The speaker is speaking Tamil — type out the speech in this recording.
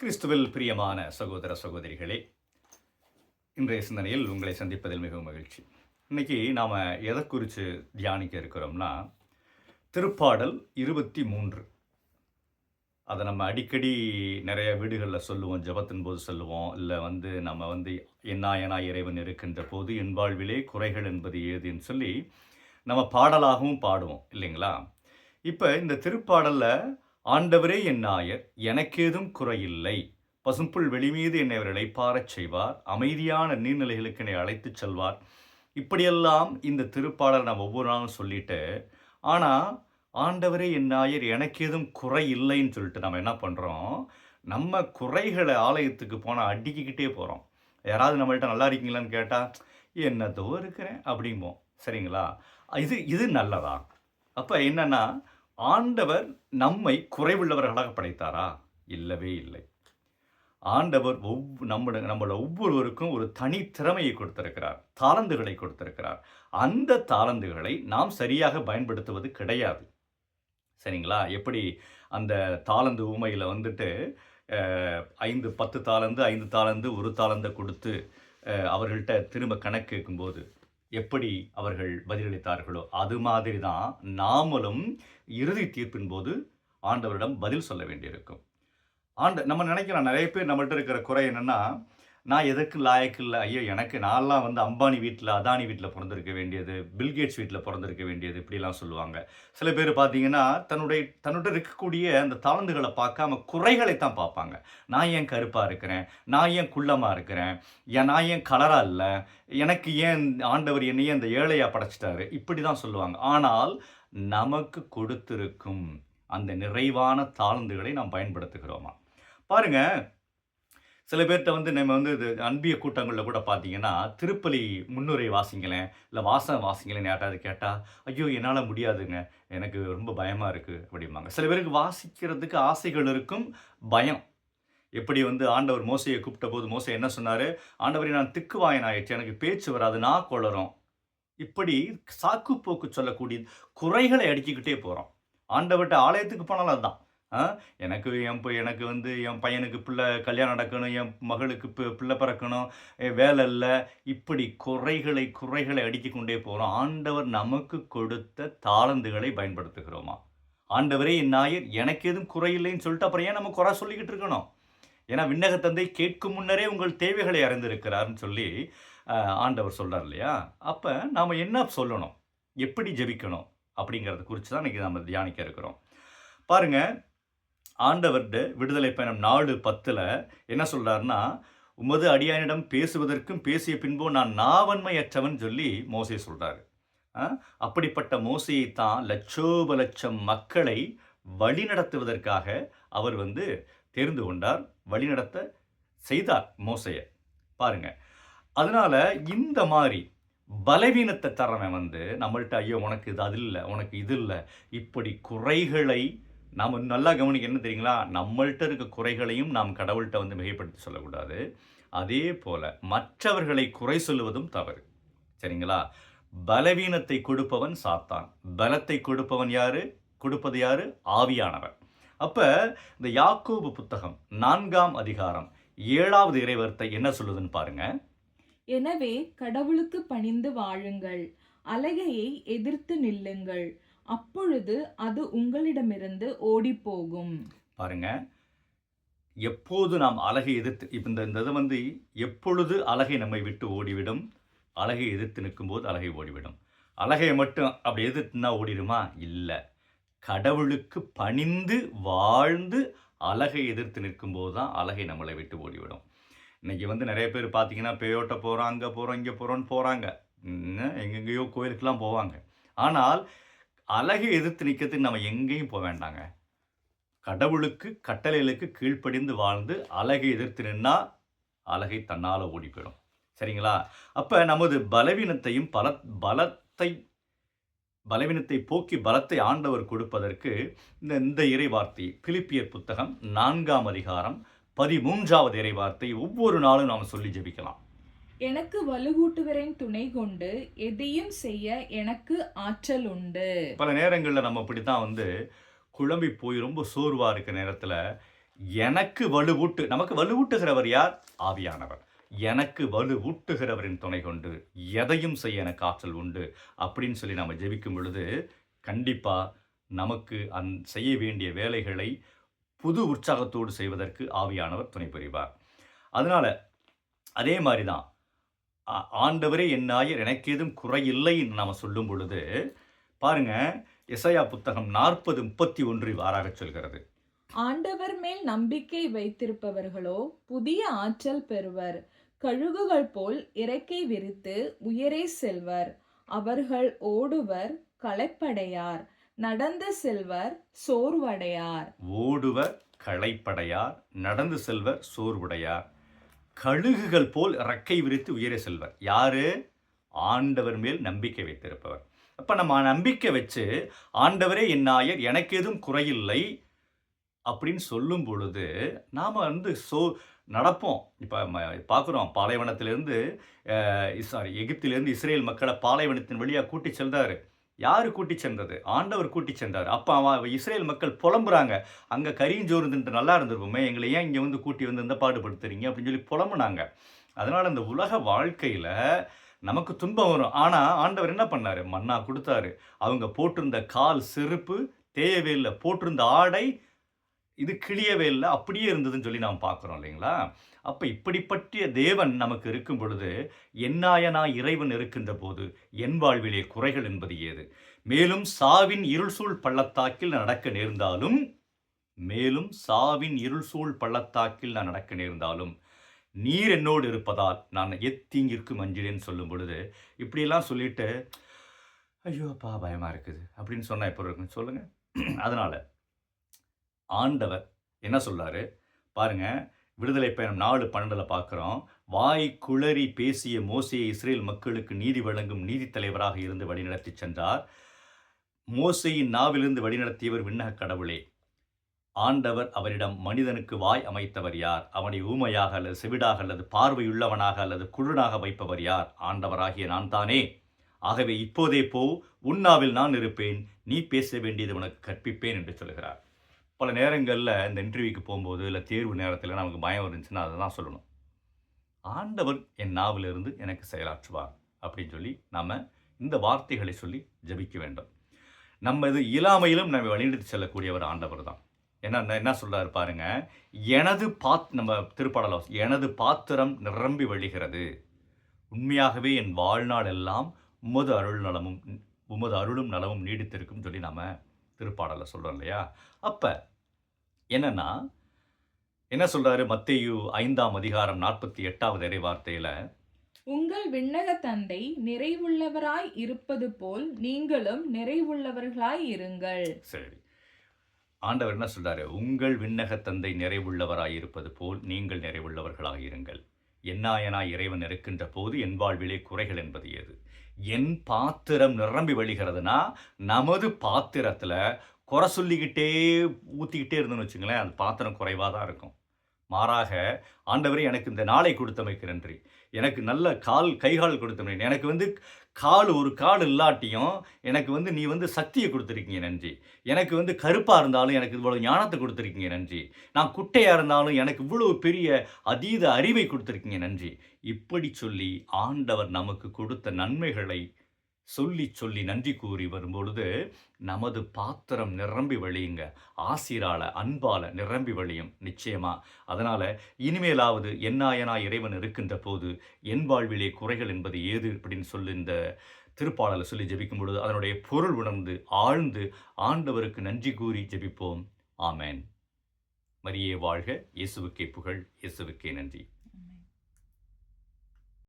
கிறிஸ்துவில் பிரியமான சகோதர சகோதரிகளே இன்றைய சிந்தனையில் உங்களை சந்திப்பதில் மிகவும் மகிழ்ச்சி. இன்னைக்கு நாம் எதை குறித்து தியானிக்க இருக்கிறோம்னா திருப்பாடல் இருபத்தி மூன்று. அதை நம்ம அடிக்கடி நிறைய வீடுகளில் சொல்லுவோம் ஜெபத்தின் போது சொல்லுவோம். இல்லை வந்து நம்ம வந்து என்னா எனா இறைவன் இருக்கின்ற போது என் வாழ்விலே குறைகள் என்பது ஏதுன்னு சொல்லி நம்ம பாடலாகவும் பாடுவோம் இல்லைங்களா? இப்போ இந்த திருப்பாடலில் ஆண்டவரே என் நாயர் எனக்கேதும் குறையில்லை. பசும்புல் வெளிமீது என்னை அவர் இளைப்பாரச் செய்வார். அமைதியான நீர்நிலைகளுக்கு என்னை அழைத்துச் செல்வார். இப்படியெல்லாம் இந்த திருப்பாடல் நான் ஒவ்வொரு நாளும் சொல்லிட்டு ஆனால் ஆண்டவரே என் நாயர் எனக்கேதும் குறை இல்லைன்னு சொல்லிட்டு நம்ம என்ன பண்ணுறோம் நம்ம குறைகளை ஆலயத்துக்கு போனால் அடிக்கிக்கிட்டே போகிறோம் யாராவது நம்மள்கிட்ட நல்லா இருக்கீங்களான்னு கேட்டால் என்னதோ இருக்கிறேன் அப்படிம்போம். சரிங்களா? இது இது நல்லதா? அப்போ என்னென்னா ஆண்டவர் நம்மை குறைவுள்ளவர்களாக படைத்தாரா? இல்லவே இல்லை. ஆண்டவர் ஒவ் நம்ம நம்மள ஒவ்வொருவருக்கும் ஒரு தனி திறமையை கொடுத்திருக்கிறார் தாளந்துகளை கொடுத்திருக்கிறார். அந்த தாளந்துகளை நாம் சரியாக பயன்படுத்துவது கிடையாது. சரிங்களா? எப்படி அந்த தாளந்து ஊமையில் வந்துட்டு ஐந்து பத்து தாளந்து ஐந்து தாளந்து ஒரு தாளந்தை கொடுத்து அவர்கள்ட்ட திரும்ப கணக்கு கேட்கும்போது எப்படி அவர்கள் பதிலளித்தார்களோ அது மாதிரி தான் நாமளும் இறுதி தீர்ப்பின் போது ஆண்டவரிடம் பதில் சொல்ல வேண்டியிருக்கும். ஆண்டு நம்ம நினைக்கிறோம் நிறைய பேர் நம்மள்ட்ட இருக்கிற குறை என்னென்னா நான் எதற்கு லாயக்கு இல்லை? ஐயோ எனக்கு நான்லாம் வந்து அம்பானி வீட்டில் அதானி வீட்டில் பிறந்திருக்க வேண்டியது பில்கேட்ஸ் வீட்டில் பிறந்திருக்க வேண்டியது இப்படிலாம் சொல்லுவாங்க. சில பேர் பார்த்தீங்கன்னா தன்னுடைய தன்னுடைய இருக்கக்கூடிய அந்த தாளந்துகளை பார்க்காம குறைகளை தான் பார்ப்பாங்க. நான் ஏன் கருப்பாக இருக்கிறேன்? நான் ஏன் குள்ளமாக இருக்கிறேன்? ஏன் நான் ஏன் கலராக இல்லை? எனக்கு ஏன் ஆண்டவர் என்னையே அந்த ஏழையாக படைச்சிட்டாரு? இப்படி தான் சொல்லுவாங்க. ஆனால் நமக்கு கொடுத்திருக்கும் அந்த நிறைவான தாழ்ந்துகளை நாம் பயன்படுத்துகிறோமா? பாருங்க சில பேர்கிட்ட வந்து நம்ம வந்து இது அன்பிய கூட்டங்களில் கூட பார்த்தீங்கன்னா திருப்பலி முன்னுரை வாசிங்களேன் இல்லை வாசம் வாசிங்களேன் யார்ட்டாவது கேட்டால் ஐயோ என்னால் முடியாதுங்க எனக்கு ரொம்ப பயமாக இருக்குது அப்படிம்பாங்க. சில பேருக்கு வாசிக்கிறதுக்கு ஆசைகள் இருக்கும் பயம். எப்படி வந்து ஆண்டவர் மோசையை கூப்பிட்ட போது மோசை என்ன சொன்னார்? ஆண்டவரை நான் திக்குவாயன் ஆயிடுச்சு எனக்கு பேச்சு வராது நான் குளரும் இப்படி சாக்கு போக்கு சொல்லக்கூடிய குறைகளை அடிச்சுக்கிட்டே போகிறோம் ஆண்டவர்கிட்ட ஆலயத்துக்கு போனாலும் அதுதான் ஆ எனக்கு என் எனக்கு வந்து என் பையனுக்கு பிள்ளை கல்யாணம் நடக்கணும் என் மகளுக்கு பி- பிள்ளை பிறக்கணும் வேலை இல்லை. இப்படி குறைகளை குறைகளை அடித்து கொண்டே போகிறோம் ஆண்டவர் நமக்கு கொடுத்த தாளந்துகளை பயன்படுத்துகிறோமா? ஆண்டவரே என் நாயர் எனக்கு எதுவும் குறையில்லைன்னு சொல்லிட்டு அப்புறம் ஏன் நம்ம குறை சொல்லிக்கிட்டு இருக்கணும்? ஏன்னா விண்ணக தந்தை கேட்கும் முன்னரே உங்கள் தேவைகளை அறிந்திருக்கிறார்னு சொல்லி ஆண்டவர் சொல்கிறார் இல்லையா? அப்போ நாம் என்ன சொல்லணும்? எப்படி ஜெபிக்கணும்? அப்படிங்கிறத குறித்து தான் இன்றைக்கி நம்ம தியானிக்க இருக்கிறோம். பாருங்க ஆண்டவர்கிட்ட விடுதலை பயணம் நாலு பத்தில் என்ன சொல்றாருன்னா உமது அடியானிடம் பேசுவதற்கும் பேசிய பின்போ நான் நாவன்மையற்றவன் சொல்லி மோசை சொல்கிறாரு ஆ? அப்படிப்பட்ட மோசையை தான் லட்சோப லட்சம் மக்களை வழிநடத்துவதற்காக அவர் வந்து தெரிந்து கொண்டார் வழிநடத்த செய்தார் மோசையை. பாருங்கள் அதனால இந்த மாதிரி பலவீனத்தை தரவன் வந்து நம்மள்ட்ட ஐயோ உனக்கு இது அது இல்லை உனக்கு இது இல்லை. இப்படி குறைகளை நாம் நல்லா கவனிக்க என்ன தெரியுங்களா? நம்மள்கிட்ட இருக்க குறைகளையும் நாம் கடவுள்கிட்ட வந்து மிகைப்படுத்தி சொல்லக்கூடாது. அதே போல் மற்றவர்களை குறை சொல்லுவதும் தவறு. சரிங்களா? பலவீனத்தை கொடுப்பவன் சாத்தான். பலத்தை கொடுப்பவன் யார்? கொடுப்பது யாரு? ஆவியானவர் அப்போ இந்த யாக்கோபு புத்தகம் நான்காம் அதிகாரம் ஏழாவது இறைவர்த்தை என்ன சொல்லுதுன்னு பாருங்கள் எனவே கடவுளுக்கு பணிந்து வாழுங்கள் அலகையை எதிர்த்து நில்லுங்கள் அப்பொழுது அது உங்களிடமிருந்து ஓடிப்போகும். பாருங்க எப்போது நாம் அழகை எதிர்த்து இப்போ இந்த இந்த இது வந்து எப்பொழுது அழகை நம்மை விட்டு ஓடிவிடும்? அழகை எதிர்த்து நிற்கும்போது அழகை ஓடிவிடும். அழகை மட்டும் அப்படி எதிர்த்துனா ஓடிடுமா? இல்லை. கடவுளுக்கு பணிந்து வாழ்ந்து அழகை எதிர்த்து நிற்கும்போது தான் அழகை நம்மளை விட்டு ஓடிவிடும். இன்றைக்கி வந்து நிறைய பேர் பார்த்தீங்கன்னா பேயோட்ட போகிறோம் அங்கே போகிறோம் இங்கே போகிறோன்னு போகிறாங்க எங்கெங்கேயோ கோயிலுக்கெல்லாம் போவாங்க. ஆனால் அழகை எதிர்த்து நிற்கிறதுக்கு நம்ம எங்கேயும் போக வேண்டாங்க. கடவுளுக்கு கட்டளைகளுக்கு கீழ்ப்படிந்து வாழ்ந்து அழகை எதிர்த்து நின்னா அழகை தன்னால் ஓடி போயிடும். சரிங்களா? அப்போ நமது பலவீனத்தையும் பல பலத்தை பலவீனத்தை போக்கி பலத்தை ஆண்டவர் கொடுப்பதற்கு இந்த இந்த இறைவார்த்தை பிலிப்பியர் புத்தகம் நான்காம் அதிகாரம் பதிமூன்றாவது இறைவார்த்தை ஒவ்வொரு நாளும் நாம் சொல்லி ஜெபிக்கலாம். எனக்கு வலுகூட்டுவரின் துணை கொண்டு எதையும் செய்ய எனக்கு ஆற்றல் உண்டு. பல நேரங்களில் நம்ம இப்படி தான் வந்து குழம்பி போய் ரொம்ப சோர்வாக இருக்க நேரத்தில் எனக்கு வலுவூட்டு நமக்கு வலுவூட்டுகிறவர் யார்? ஆவியானவர். எனக்கு வலுவூட்டுகிறவரின் துணை கொண்டு எதையும் செய்ய எனக்கு ஆற்றல் உண்டு அப்படின்னு சொல்லி நம்ம ஜெபிக்கும் பொழுது கண்டிப்பாக நமக்கு அந் செய்ய வேண்டிய வேலைகளை புது உற்சாகத்தோடு செய்வதற்கு ஆவியானவர் துணை புரிவார். அதனால் அதே மாதிரி தான் ஆண்டவரே என் நாயர் எனக்கு ஏதும் குறையில்லைன்னு நாம் சொல்லும் பொழுது பாருங்க இசையா புத்தகம் நாற்பது முப்பத்தி ஒன்று வாராக சொல்கிறது. ஆண்டவர் மேல் நம்பிக்கை வைத்திருப்பவர்களோ புதிய ஆற்றல் பெறுவர். கழுகுகள் போல் இறக்கை விரித்து உயரே செல்வர். அவர்கள் ஓடுவர் களைப்படையார். நடந்து செல்வர் சோர்வடையார். ஓடுவர் களைப்படையார் நடந்து செல்வர் சோர்வுடையார். கழுகுகள் போல் இறக்கை விரித்து உயரே செல்வர். யாரு? ஆண்டவர் மேல் நம்பிக்கை வைத்திருப்பவர். அப்ப நம்ம நம்பிக்கை வச்சு ஆண்டவரே என் நாயர் எனக்கு எதுவும் குறையில்லை அப்படின்னு சொல்லும் பொழுது நாம் வந்து சோ நடப்போம். இப்போ பார்க்குறோம் பாலைவனத்திலேருந்து சாரி எகிப்திலேருந்து இஸ்ரேல் மக்களை பாலைவனத்தின் வழியாக கூட்டி செல்றாரு. யார் கூட்டி சென்றது? ஆண்டவர் கூட்டி சென்றார். அப்போ அவன் இஸ்ரேல் மக்கள் புலம்புறாங்க. அங்கே கரிஞ்சோறு நல்லா இருந்திருப்போமே எங்களை ஏன் இங்கே வந்து கூட்டி வந்து இந்த பாடுபடுத்துறீங்க? அப்படின்னு சொல்லி புலம்புனாங்க. அதனால் இந்த உலக வாழ்க்கையில் நமக்கு துன்பம் வரும். ஆனால் ஆண்டவர் என்ன பண்ணார்? மன்னா கொடுத்தாரு. அவங்க போட்டிருந்த கால் செருப்பு தேயவே இல்லை போட்டிருந்த ஆடை இது கிளியவே இல்லை. அப்படியே இருந்ததுன்னு சொல்லி நாம் பார்க்குறோம் இல்லைங்களா? அப்போ இப்படிப்பட்ட தேவன் நமக்கு இருக்கும் பொழுது என்னாயனா இறைவன் இருக்கின்ற போது என் வாழ்விலே குறைகள் என்பது ஏது? மேலும் சாவின் இருள் சூழ் பள்ளத்தாக்கில் நான் நடக்க நேர்ந்தாலும் மேலும் சாவின் இருள் சூழ் பள்ளத்தாக்கில் நான் நடக்க நேர்ந்தாலும் நீர் என்னோடு இருப்பதால் நான் எத்தீங்கிற்கும் அஞ்சிலேன்னு சொல்லும் பொழுது இப்படியெல்லாம் சொல்லிட்டு ஐயோ அப்பா பயமாக இருக்குது அப்படின்னு சொன்னால் இப்போ இருக்குன்னு சொல்லுங்கள் அதனால் ஆண்டவர் என்ன சொல்கிறாரு பாருங்க விடுதலை பயணம் நாலு பன்னெண்டில் பார்க்குறோம் வாய் குளறி பேசிய மோசையை இஸ்ரேல் மக்களுக்கு நீதி வழங்கும் நீதி தலைவராக இருந்து வழிநடத்தி சென்றார். மோசையின் நாவிலிருந்து வழிநடத்தியவர் விண்ணக கடவுளே. ஆண்டவர் அவரிடம் மனிதனுக்கு வாய் அமைத்தவர் யார்? அவனை ஊமையாக அல்லது செவிடாக அல்லது பார்வையுள்ளவனாக அல்லது குழுனாக வைப்பவர் யார்? ஆண்டவராகிய நான் தானே. ஆகவே இப்போதே போ உன்னாவில் நான் இருப்பேன். நீ பேச வேண்டியது உனக்கு கற்பிப்பேன் என்று சொல்கிறார் பல நேரங்களில் இந்த இன்டர்வியூக்கு போகும்போது இல்லை தேர்வு நேரத்தில் நமக்கு பயம் இருந்துச்சுன்னா அதை தான் சொல்லணும். ஆண்டவர் என் நாவிலிருந்து எனக்கு செயலாற்றுவார் அப்படின்னு சொல்லி நாம் இந்த வார்த்தைகளை சொல்லி ஜபிக்க வேண்டும். நம்ம இது இயலாமையிலும் நம்ம வழிநடத்தி செல்லக்கூடியவர் ஆண்டவர் தான். என்ன என்ன சொல்கிறார் பாருங்க எனது பாத் நம்ம திருப்பாடல எனது பாத்திரம் நிரம்பி வழிகிறது. உண்மையாகவே என் வாழ்நாள் எல்லாம் உமது அருள் நலமும் உமது அருளும் நலமும் நீடித்திருக்கும் சொல்லி நாம் திருப்பாடல சொல்றோம் இல்லையா? அப்ப என்னன்னா என்ன சொல்றாரு? மத்தேயு ஐந்தாம் அதிகாரம் நாற்பத்தி எட்டாவது இறை வார்த்தையில உங்கள் விண்ணக தந்தை நிறைவுள்ளவராய் இருப்பது போல் நீங்களும் நிறைவுள்ளவர்களாய் இருங்கள். சரி. ஆண்டவர் என்ன சொல்றாரு? உங்கள் விண்ணக தந்தை நிறைவுள்ளவராய் இருப்பது போல் நீங்கள் நிறைவுள்ளவர்களாக இருங்கள். என்னாயனாய் இறைவன் இருக்கின்ற போது என் வாழ்விலே குறைகள் என்பது ஏது? என் பாத்திரம் நிரம்பி வழிகிறதுனா நமது பாத்திரத்தில் குறை சொல்லிக்கிட்டே ஊற்றிக்கிட்டே இருந்தோம்னு வச்சுங்களேன் அந்த பாத்திரம் குறைவாக தான் இருக்கும். மாறாக ஆண்டவரே எனக்கு இந்த நாளை கொடுத்தமைக்கு நன்றி. எனக்கு நல்ல கால் கைகால் கொடுத்தமை எனக்கு வந்து கால் ஒரு கால் இல்லாட்டியும் எனக்கு வந்து நீ வந்து சக்தியை கொடுத்துருக்கீங்க நன்றி. எனக்கு வந்து கருப்பாக இருந்தாலும் எனக்கு இவ்வளோ ஞானத்தை கொடுத்துருக்கீங்க நன்றி. நான் குட்டையாக இருந்தாலும் எனக்கு இவ்வளோ பெரிய அதீத அறிவை கொடுத்துருக்கீங்க நன்றி. இப்படி சொல்லி ஆண்டவர் நமக்கு கொடுத்த நன்மைகளை சொல்லி சொல்லி நன்றி கூறி வரும்பொழுது நமது பாத்திரம் நிரம்பி வழியுங்க. ஆசிரால அன்பால நிரம்பி வழியும். நிச்சயமா. அதனால இனிமேலாவது என்னாயனா இறைவன் இருக்கின்ற போது என் வாழ்விலே குறைகள் என்பது ஏது? அப்படின்னு சொல்லி இந்த திருப்பாடலை சொல்லி ஜெபிக்கும் பொழுது அதனுடைய பொருள் உணர்ந்து ஆழ்ந்து ஆண்டவருக்கு நன்றி கூறி ஜெபிப்போம். ஆமேன். மரியே வாழ்க. இயேசுவுக்கே புகழ். இயேசுவுக்கே நன்றி.